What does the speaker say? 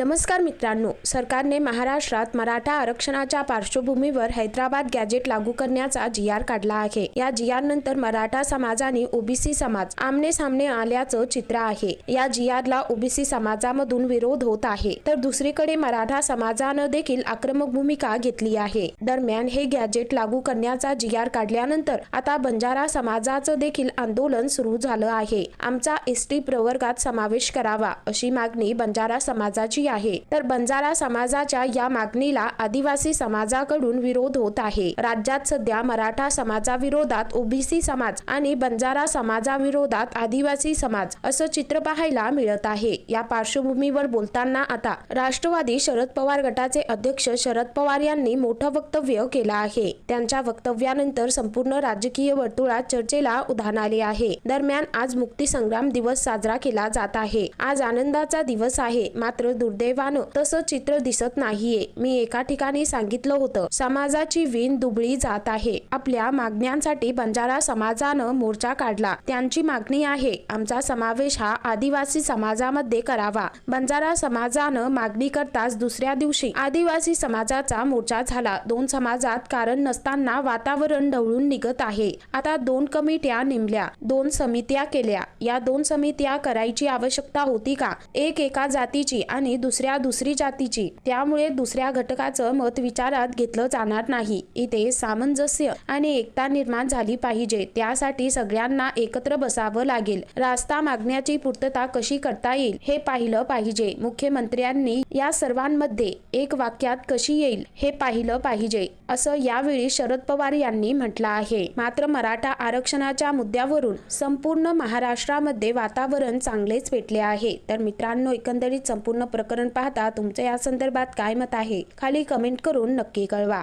नमस्कार मित्रांनो सरकारने महाराष्ट्रात मराठा आरक्षणाच्या पार्श्वभूमीवर हैदराबाद गॅजेट लागू करण्याचा जी आर काढला आहे. या जी आर नंतर मराठा समाज आणि ओबीसी समाज आमने सामने आल्याचं चित्र आहे. या जी आरला ओबीसी समाजामधून विरोध होत आहे. तर दुसरीकडे मराठा समाजानं देखील आक्रमक भूमिका घेतली आहे. दरम्यान हे गॅजेट लागू करण्याचा जी आर काढल्यानंतर आता बंजारा समाजाचं देखील आंदोलन सुरू झालं आहे. आमचा एसटी प्रवर्गात समावेश करावा अशी मागणी बंजारा समाजाची आहे. तर बंजारा समाजाच्या या मागणीला आदिवासी समाजाकडून विरोध होत आहे. राज्यात सध्या मराठा समाजाविरोधात ओबीसी समाज आणि बंजारा समाजाविरोधात आदिवासी समाज असं चित्र पाहायला मिळत आहे. या पार्श्वभूमीवर बोलताना आता राष्ट्रवादी शरद पवार गटाचे अध्यक्ष शरद पवार यांनी मोठं वक्तव्य केलं आहे. त्यांच्या वक्तव्यानंतर संपूर्ण राजकीय वर्तुळात चर्चेला उधाण आले आहे. दरम्यान आज मुक्ती संग्राम दिवस साजरा केला जात आहे. आज आनंदाचा दिवस आहे. मात्र दुर्दैवानं तसं चित्र दिसत नाहीये. मी एका ठिकाणी सांगितलं होतं समाजाची वीण दुबळी जात आहे. आपल्या मागण्यांसाठी बंजारा समाजानं मोर्चा काढला. त्यांची मागणी आहे आमचा समावेश हा आदिवासी समाजामध्ये करावा. बंजारा समाजानं मागणी करताच दुसऱ्या दिवशी आदिवासी समाजाचा मोर्चा झाला. दोन समाजात कारण नसताना वातावरण ढवळून निघत आहे. आता दोन कमिट्या नेमल्या दोन समित्या केल्या. या दोन समित्या करायची आवश्यकता होती का? एक एका जातीची आणि दुसऱ्या दुसरी जातीची. त्यामुळे दुसऱ्या घटकाचं मत विचारात घेतलं जाणार नाही. इथे सामंजस्य आणि एकता निर्माण झाली पाहिजे. त्यासाठी सगळ्यांना एकत्र बसावं लागेल. रास्ता मागण्याची पूर्तता कशी करता येईल हे पाहिलं पाहिजे. मुख्यमंत्र्यांनी या सर्वांमध्ये एक वाक्यात कशी येईल हे पाहिलं पाहिजे. असं यावेळी शरद पवार यांनी म्हटलं आहे. मात्र मराठा आरक्षणाच्या मुद्द्यावरून संपूर्ण महाराष्ट्रामध्ये वातावरण चांगलेच पेटले आहे. तर मित्रांनो एकंदरीत संपूर्ण प्रकरण पाहता तुमचं या संदर्भात काय मत आहे? खाली कमेंट करून नक्की कळवा.